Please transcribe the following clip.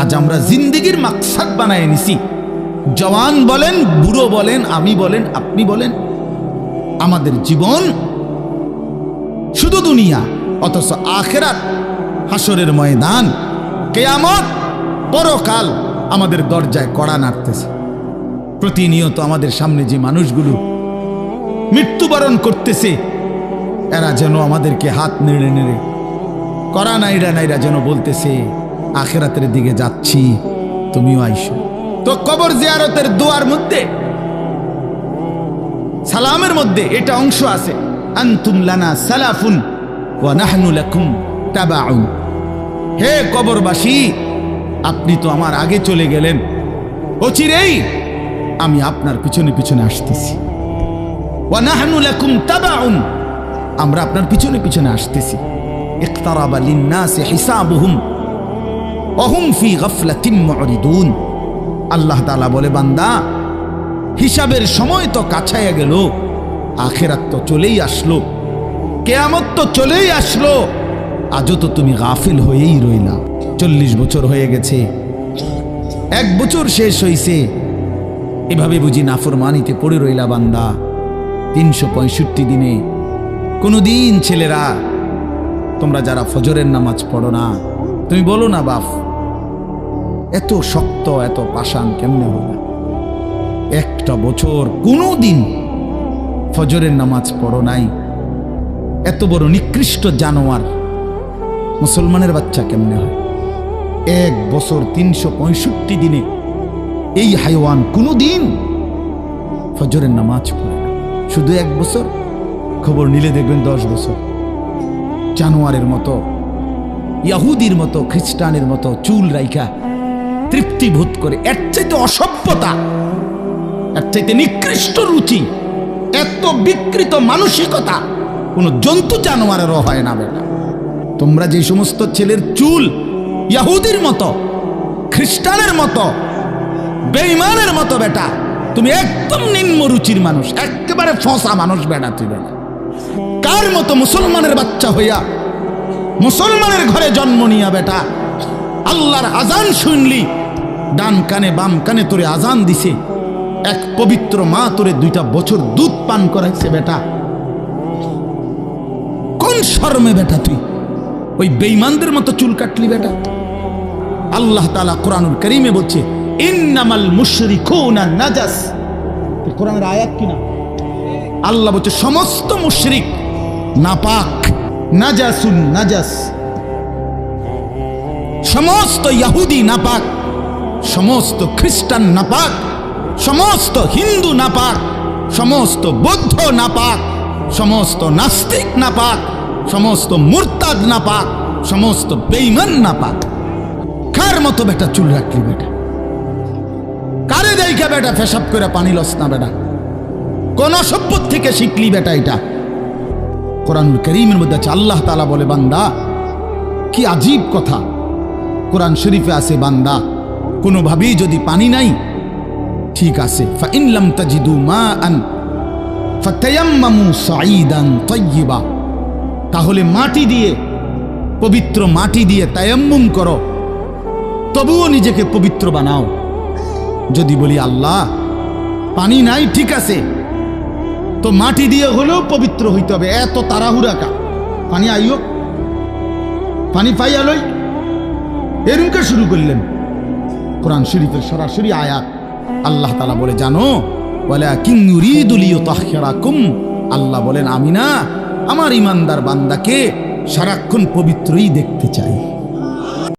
আজ আমরা জিন্দিগির মাকসাদ বানায় নিছি জওয়ান বলেন, বুড়ো বলেন, আমি বলেন, আপনি বলেন। আমাদের জীবন শুধু দুনিয়া, অথচ আখেরাত হাসরের ময়দান, কেয়ামত, পরকাল আমাদের দরজায় কড়া নাড়তেছে। প্রতিনিয়ত আমাদের সামনে যে মানুষগুলো মৃত্যুবরণ করতেছে, এরা যেন আমাদেরকে হাত নেড়ে নেড়ে করা নাইরা নাইরা যেন বলতেছে আখেরাতের দিকে যাচ্ছি, তুমিও আইসো। তো কবর জিয়ারতের দোয়ার মধ্যে, সালামের মধ্যে এটা অংশ আছে। আনতুম লানা সালাফুন ওয়া নাহনু লাকুম তাবাউন। হে কবরবাসী, আপনি তো আমার আগে চলে গেলেন। অচিরেই আমি আপনার পিছনে পিছনে আসতেছি। ওয়া নাহনু লাকুম তাবাউন, আমরা আপনার পিছনে পিছনে আসতেছি। ইকতারাবা লিন্নাসি হিসাবুহুম। অহুম ফি গাফলাতিন আল্লাহ তালা বলে, বান্দা, হিসাবের সময় তো কাছাইয়া গেল, আখেরাত তো চলেই আসলো, কেয়ামত তো চলেই আসলো, আজও তো তুমি গাফিল হয়েই রইলা। চল্লিশ বছর হয়ে গেছে, এক বছর শেষ হইছে, এভাবে বুঝি নাফরমানিতে পড়ে রইলা বান্দা, তিনশো পঁয়ষট্টি দিনে। কোনোদিন ছেলেরা, তোমরা যারা ফজরের নামাজ পড়ো না, তুমি বলো না, বাপ এত শক্ত, এত পাষাণ কেমনে হলো একটা বছর কোনো দিন ফজরের নামাজ পড়ো নাই। এত বড় নিকৃষ্ট জানোয়ার মুসলমানের বাচ্চা কেমনে হয়? এক বছর তিনশো পঁয়ষট্টি দিনে এই হাইওয়ান কোনো দিন ফজরের নামাজ পড়ে না। শুধু এক বছর? খবর নিলে দেখবেন দশ বছর। জানোয়ারের মতো, ইয়াহুদির মতো, খ্রিস্টানের মতো চুল রাইখা তৃপ্তি বোধ করে। এর চাইতে অসভ্যতা, এর চাইতে নিকৃষ্ট রুচি, এত বিকৃত মানসিকতা কোনো জন্তু জানোয়ারেরও হয় না বেটা। তোমরা যে সমস্ত ছেলের চুল ইয়াহুদির মতো, খ্রিস্টানের মতো বেইমানের মতো বেটা, তুমি একদম নিম্ন রুচির মানুষ, একেবারে ফসা মানুষ বেটা তুই বেটা। কার মতো মুসলমানের বাচ্চা হইয়া মুসলমানের ঘরে জন্ম নিয়া বেটা আল্লাহর আজান শুনলি, ডান কানে বাম কানে তোরে আজান দিছে। এক পবিত্র মা তোরে দুইটা বছর দুধ পান করাইছে, বেটা। কোন শর্মে বেটা তুই? ওই বেইমানদের মতো চুল কাটলি, বেটা। আল্লাহ তালা কোরআনুল করিমে বলছে, ইন্নামাল মুশরিকুনা নাজাস। কোরআনের আয়াত কিনা আল্লাহ বলছে, সমস্ত মুশরিক নাপাক, নাজাসুন নাজাস। সমস্ত ইয়াহুদি নাপাক, সমস্ত খ্রিস্টান নাপাক, সমস্ত হিন্দু নাপাক, সমস্ত বৌদ্ধ নাপাক, সমস্ত নাস্তিক নাপাক, সমস্ত মুরতাদ নাপাক, সমস্ত বেইমান নাপাক। কার মতো বেটা চুল রাখলি বেটা? কারে দেখা বেটা ফেসাব করে পানি লস না বেটা? কোন সভ্য থেকে শিখলি বেটা এটা? কোরআনুল করিমের মধ্যে আছে, আল্লাহ তালা বলে, বান্দা, কি আজীব কথা। কোরআন শরীফে আছে বান্দা। কোনোভাবেই যদি পানি নাই, ঠিক আছে। ফাইনলাম তাহলে মাটি দিয়ে, পবিত্র মাটি দিয়ে তায়াম্মুম করো। তবুও নিজেকে পবিত্র বানাও। যদি বলি, আল্লাহ, পানি নাই, ঠিক আছে। তো মাটি দিয়ে হলেও পবিত্র হইতে হবে। এত তাড়াহুড়া কা পানি আইও পানি পাইয়ালই এরুমকে শুরু করলেন। কোরআন শরীফের সরাসরি আয়াত। আল্লাহ তালা বলে, জানো বলে আল্লাহ বলেন, আমি না, আমার ইমানদার বান্দাকে সারাক্ষণ পবিত্রই দেখতে চাই।